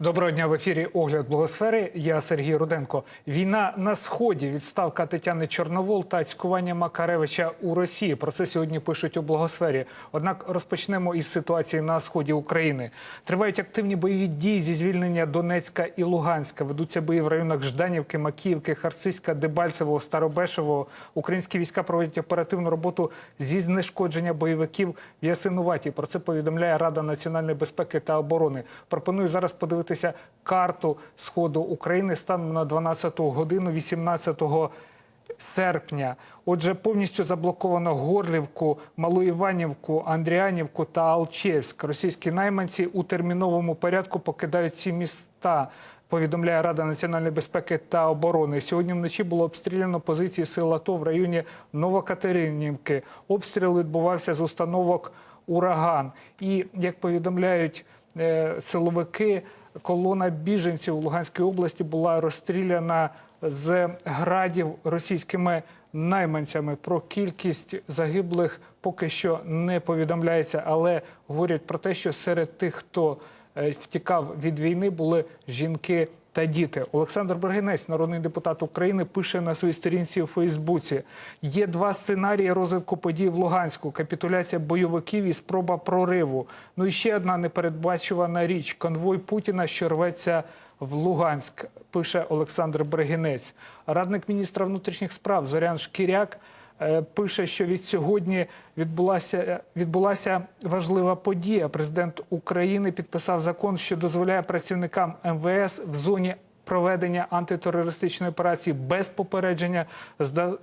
Доброго дня в ефірі Огляд Благосфери. Я Сергій Руденко. Війна на сході, відставка Тетяни Чорновол та цькування Макаревича у Росії. Про це сьогодні пишуть у благосфері. Однак розпочнемо із ситуації на сході України. Тривають активні бойові дії зі звільнення Донецька і Луганська. Ведуться бої в районах Жданівки, Макіївки, Харциська, Дебальцевого, Старобешевого. Українські війська проводять оперативну роботу зі знешкодження бойовиків в Ясинуваті. Про це повідомляє Рада національної безпеки та оборони. Пропоную зараз подивитися карту сходу України станом на 12 годину 18 серпня. Отже, повністю заблоковано Горлівку, Малу Іванівку, Андріанівку та Алчевськ. Російські найманці у терміновому порядку покидають ці міста. Повідомляє Рада національної безпеки та оборони. Сьогодні вночі було обстріляно позиції сил АТО в районі Новокатеринівки. Обстріл відбувався з установок Ураган. І як повідомляють е, силовики, колона біженців у Луганській області була розстріляна з градів російськими найманцями. Про кількість загиблих поки що не повідомляється, але говорять про те, що серед тих, хто е, втікав від війни, були жінки та діти. Олександр Бергенець, народний депутат України, пише на своїй сторінці у Фейсбуці: є два сценарії розвитку подій в Луганську: капітуляція бойовиків і спроба прориву. Ну і ще одна непередбачувана річ: конвой Путіна, що рветься в Луганськ. Пише Олександр Бергенець. Радник міністра внутрішніх справ Зорян Шкіряк. Е, Пише, що від сьогодні відбулася відбулася важлива подія. Президент України підписав закон, що дозволяє працівникам МВС в зоні проведення антитерористичної операції без попередження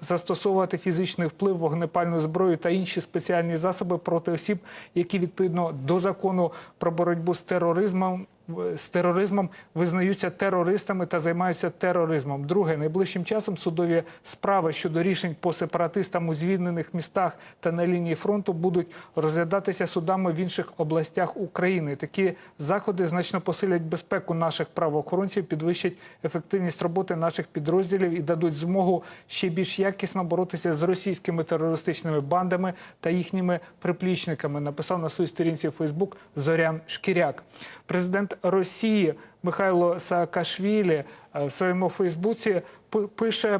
застосовувати фізичний вплив, вогнепальну зброю та інші спеціальні засоби проти осіб, які відповідно до закону про боротьбу з тероризмом. З тероризмом визнаються терористами та займаються тероризмом. Друге, найближчим часом судові справи щодо рішень по сепаратистам у звільнених містах та на лінії фронту будуть розглядатися судами в інших областях України. Такі заходи значно посилять безпеку наших правоохоронців, підвищать ефективність роботи наших підрозділів і дадуть змогу ще більш якісно боротися з російськими терористичними бандами та їхніми приплічниками. Написав на своїй сторінці Фейсбук Зорян Шкіряк. Президент Росії Михайло Саакашвілі е, в своєму Фейсбуці пи- пише.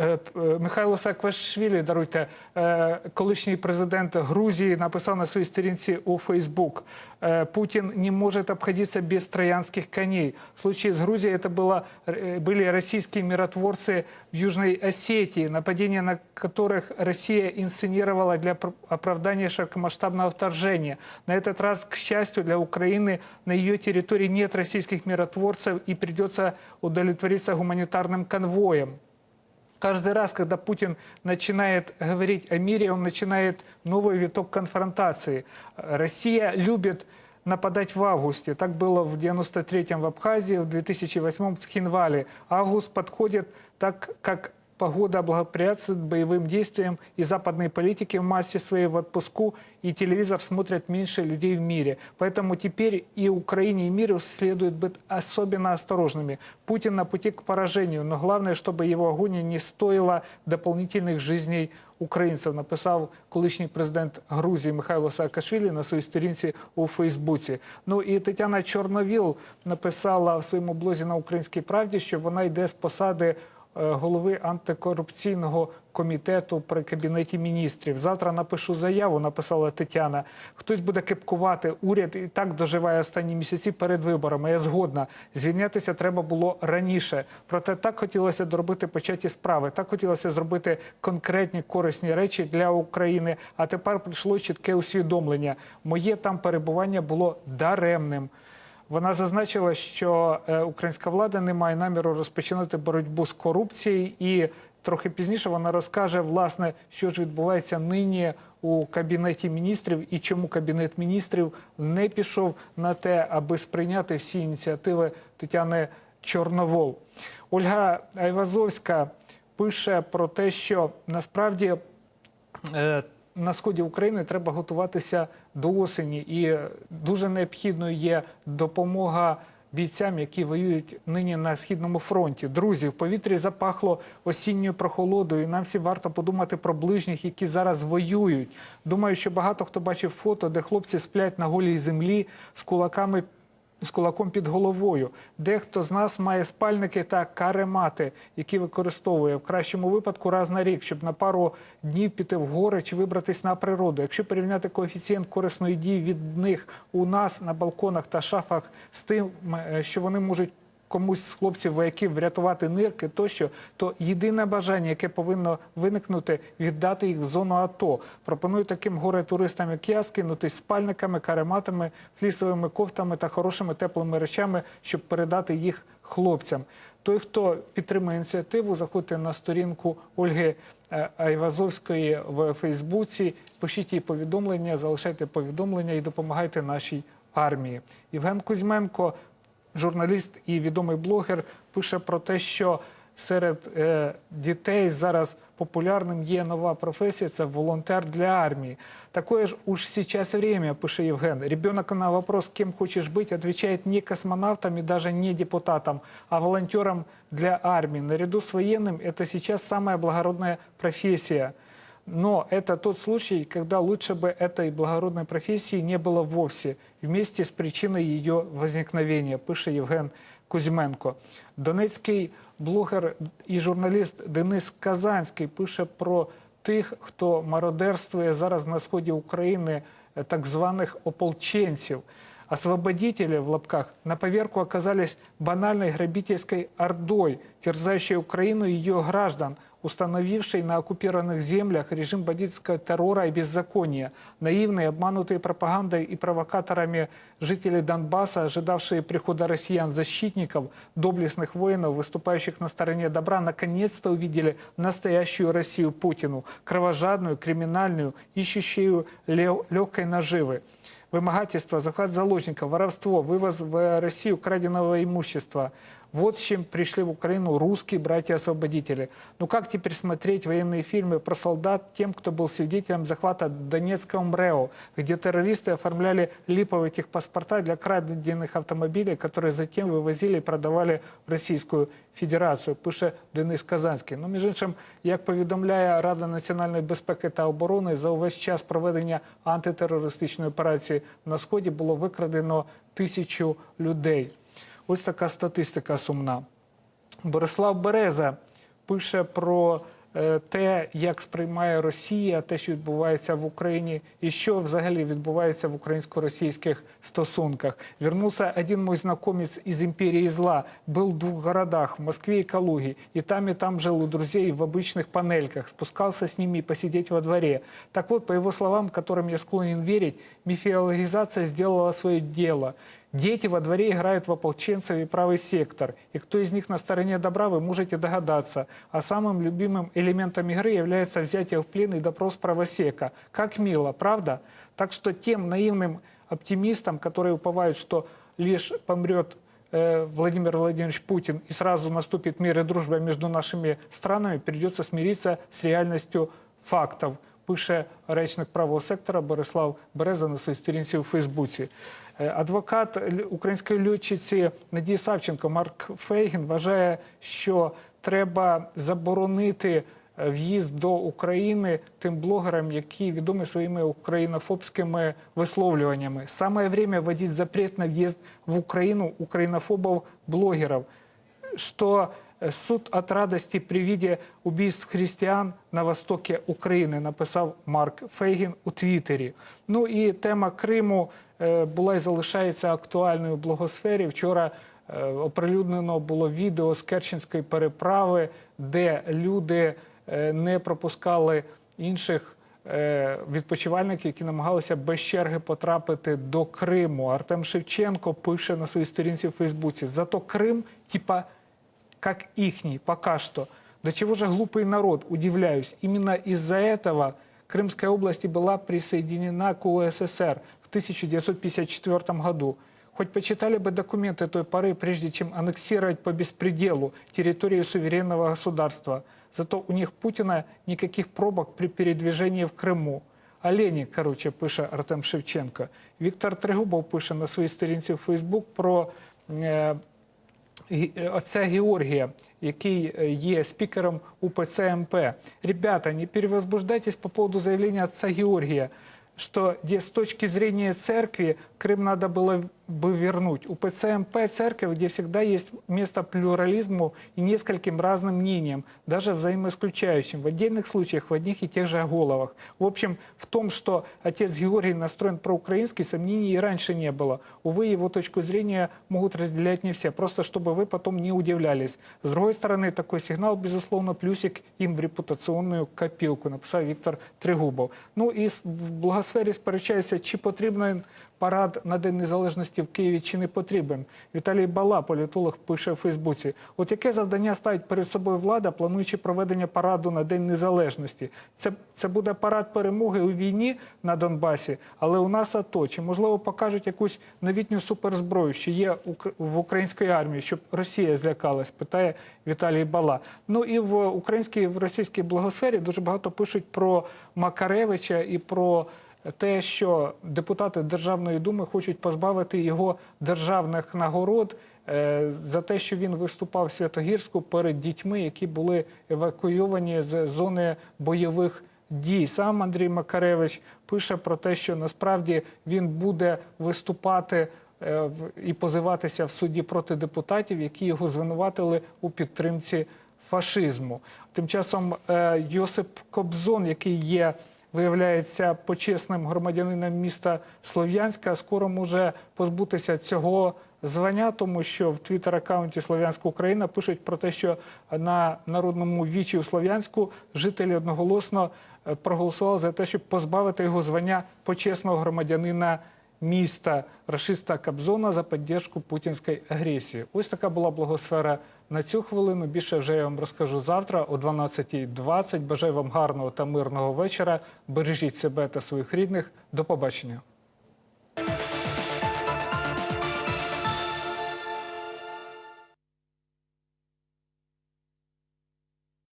Е, п- е, Михайло Саакашвілі, даруйте, е, колишній президент Грузії, написав на своїй сторінці у Фейсбук. е, Путин не может обходиться без троянских коней. В случае с Грузией это было, э, были российские миротворцы в Южной Осетии, нападение на которых Россия инсценировала для пр- оправдания широкомасштабного вторжения. На этот раз, к счастью для Украины, на ее территории нет российских миротворцев и придется удовлетвориться гуманитарным конвоем. Каждый раз, когда Путин начинает говорить о мире, он начинает новый виток конфронтации. Россия любит нападать в августе. Так было в 93-м в Абхазии, в 2008-м в Цхинвале. Август подходит так, как погода благоприятствует боевым действиям, и западные политики в массе своей в отпуску, и телевизор смотрят меньше людей в мире. Поэтому теперь и Украине, и миру следует быть особенно осторожными. Путин на пути к поражению, но главное, чтобы его агония не стоила дополнительных жизней українців, написав колишній президент Грузії Михайло Саакашвілі на своїй сторінці у Фейсбуці. Ну і Тетяна Чорновіл написала в своєму блозі на Українській правді, що вона йде з посади е, голови антикорупційного комітету при кабінеті міністрів. Завтра напишу заяву, написала Тетяна. Хтось буде кепкувати. Уряд і так доживає останні місяці перед виборами. Я згодна. Звільнятися треба було раніше. Проте так хотілося доробити початі справи. Так хотілося зробити конкретні корисні речі для України. А тепер прийшло чітке усвідомлення. Моє там перебування було даремним. Вона зазначила, що е, українська влада не має наміру розпочинати боротьбу з корупцією, і трохи пізніше вона розкаже, власне, що ж відбувається нині у кабінеті міністрів і чому кабінет міністрів не пішов на те, аби сприйняти всі ініціативи Тетяни Чорновол. Ольга Айвазовська пише про те, що насправді е, на сході України треба готуватися до осені, і дуже необхідною є допомога бійцям, які воюють нині на східному фронті. Друзі, в повітрі запахло осінньою прохолодою. і Нам всі варто подумати про ближніх, які зараз воюють. Думаю, що багато хто бачив фото, де хлопці сплять на голій землі з кулаками з кулаком під головою. Дехто з нас має спальники та каремати, які використовує в кращому випадку раз на рік, щоб на пару днів піти в гори чи вибратись на природу. Якщо порівняти коефіцієнт корисної дії від них у нас на балконах та шафах з тим, е, що вони можуть комусь з хлопців вояків врятувати нирки тощо, то єдине бажання, яке повинно виникнути, віддати їх в зону АТО. Пропоную таким горе-туристам, як я, скинутись спальниками, карематами, флісовими кофтами та хорошими теплими речами, щоб передати їх хлопцям. Той, хто підтримує ініціативу, заходьте на сторінку Ольги е, Айвазовської в Фейсбуці, пишіть їй повідомлення, залишайте повідомлення і допомагайте нашій армії. Євген Кузьменко журналіст і відомий блогер пише про те, що серед е, дітей зараз популярним є нова професія це волонтер для армії. Такое ж уж сейчас время, пише Євген. Ребенок на вопрос, кем хочешь быть, отвечает не космонавтом и даже не депутатом, а волонтером для армии. Наряду с военным это сейчас самая благородная профессия. Но это тот случай, когда лучше бы этой благородной профессии не было вовсе, вместе с причиной ее возникновения, пише Євген Кузьменко. Донецький блогер і журналіст Денис Казанський пише про тих, хто мародерствує зараз на сході України, е, так званих ополченців. Освободители, в лапках, на поверку оказались банальной грабительской ордой, терзающей Украину и ее граждан, установившей на оккупированных землях режим бандитского террора и беззакония. Наивные, обманутые пропагандой и провокаторами жители Донбасса, ожидавшие прихода россиян-защитников, доблестных воинов, выступающих на стороне добра, наконец-то увидели настоящую Россию Путину, кровожадную, криминальную, ищущую ле- легкой наживы. Вымогательство, захват заложников, воровство, вывоз в Россию краденого имущества. Вот с чем пришли в Украину русские братья-освободители. Ну как теперь смотреть военные фильмы про солдат тем, кто был свидетелем захвата Донецкого МРЭО, где террористы оформляли липовые техпаспорта для краденных автомобилей, которые затем вивозили і продавали в Російську Федерацію, пише Денис Казанський. Ну, між іншим, як повідомляє Рада національної безпеки та оборони, за увесь час проведення антитерористичної операції на сході було викрадено тисячу людей. Ось така статистика сумна. Борислав Береза пише про е, те, як сприймає Росія те, що відбувається в Україні, і що взагалі відбувається в українсько-російських стосунках. Вернулся один мой знакомец из империи зла, был в двух городах, в Москве и Калуге, и там и там жил у друзей в обычных панельках, спускался с ними посидеть во дворе. Так вот, по его словам, которым я склонен верить, мифиологизация сделала свое дело. Дети во дворе играют в ополченцев и правый сектор. И кто из них на стороне добра, вы можете догадаться. А самым любимым элементом игры является взятие в плен и допрос правосека. Как мило, правда? Так что тем наивным оптимистам, которые уповают, что лишь помрет э, Владимир Владимирович Путин и сразу наступит мир и дружба между нашими странами, придется смириться с реальностью фактов. Пише речник правого сектора Борислав Береза на своїй сторінці у Фейсбуці. Е, Адвокат української льотчиці Надії Савченко Марк Фейгін вважає, що треба заборонити е, в'їзд до України тим блогерам, які відомі своїми українофобськими висловлюваннями. Саме время вводить запрет на в'їзд в Україну українофобов-блогеров что э, суд от радости при виде убийств христиан на востоке України, написав Марк Фейгін у Твіттері. Ну і тема Криму е, була і залишається актуальною в блогосфері. Вчора е, оприлюднено було відео з Керченської переправи, де люди е, не пропускали інших е, відпочивальників, які намагалися без черги потрапити до Криму. Артем Шевченко пише на своїй сторінці в Фейсбуці: зато Крим, типа, как ихний, пока что. До чего же глупый народ, удивляюсь. Именно из-за этого Крымская область и была присоединена к УССР в 1954 году. Хоть почитали бы документы той поры, прежде чем аннексировать по беспределу территорию суверенного государства. Зато у них Путина никаких пробок при передвижении в Крыму. Олені, коротше, пише Артем Шевченко. Віктор Трегубов пише на своїй сторінці в Фейсбук про е, Гі- е, отця Георгія, який е, є спікером УПЦ МП. Ребята, не перевозбуждайтесь по поводу заявления отца Георгия, Что с точки зрения церкви Крым надо было бы вернуть. У ПЦМП церковь, где всегда есть место плюрализму и нескольким разным мнениям, даже взаимоисключающим, в отдельных случаях в одних и тех же головах. В общем, в том, что отец Георгий настроен проукраинский, сомнений и раньше не было. Увы, его точку зрения могут разделять не все, просто чтобы вы потом не удивлялись. С другой стороны, такой сигнал, безусловно, плюсик им в репутаційну копілку, написав Віктор Тригубов. Ну і с- в благосфері сперечаються, чи потрібен парад на День Незалежності в Києві, чи не потрібен. Віталій Бала, політолог, пише в Фейсбуці. От яке завдання ставить перед собою влада, плануючи проведення параду на День Незалежності? Це, це буде парад перемоги у війні на Донбасі, але у нас АТО. Чи можливо покажуть якусь новітню суперзброю, що є в українській армії, щоб Росія злякалась? Питає Віталій Бала. Ну і в українській в російській благосфері дуже багато пишуть про Макаревича і про те, що депутати Державної думи хочуть позбавити його державних нагород е, за те, що він виступав в Святогірську перед дітьми, які були евакуйовані з зони бойових дій. Сам Андрій Макаревич пише про те, що насправді він буде виступати е, і позиватися в суді проти депутатів, які його звинуватили у підтримці фашизму. Тим часом е, Йосип Кобзон, який є, виявляється, почесним громадянином міста Слов'янська, скоро може позбутися цього звання, тому що в твіттер-аккаунті Слов'янська Україна пишуть про те, що на народному вічі у Слов'янську жителі одноголосно е, проголосували за те, щоб позбавити його звання почесного громадянина міста рашиста Кабзона за підтримку путінської агресії. Ось така була благосфера на цю хвилину. Більше вже я вам розкажу завтра о 12.20. Бажаю вам гарного та мирного вечора. Бережіть себе та своїх рідних. До побачення.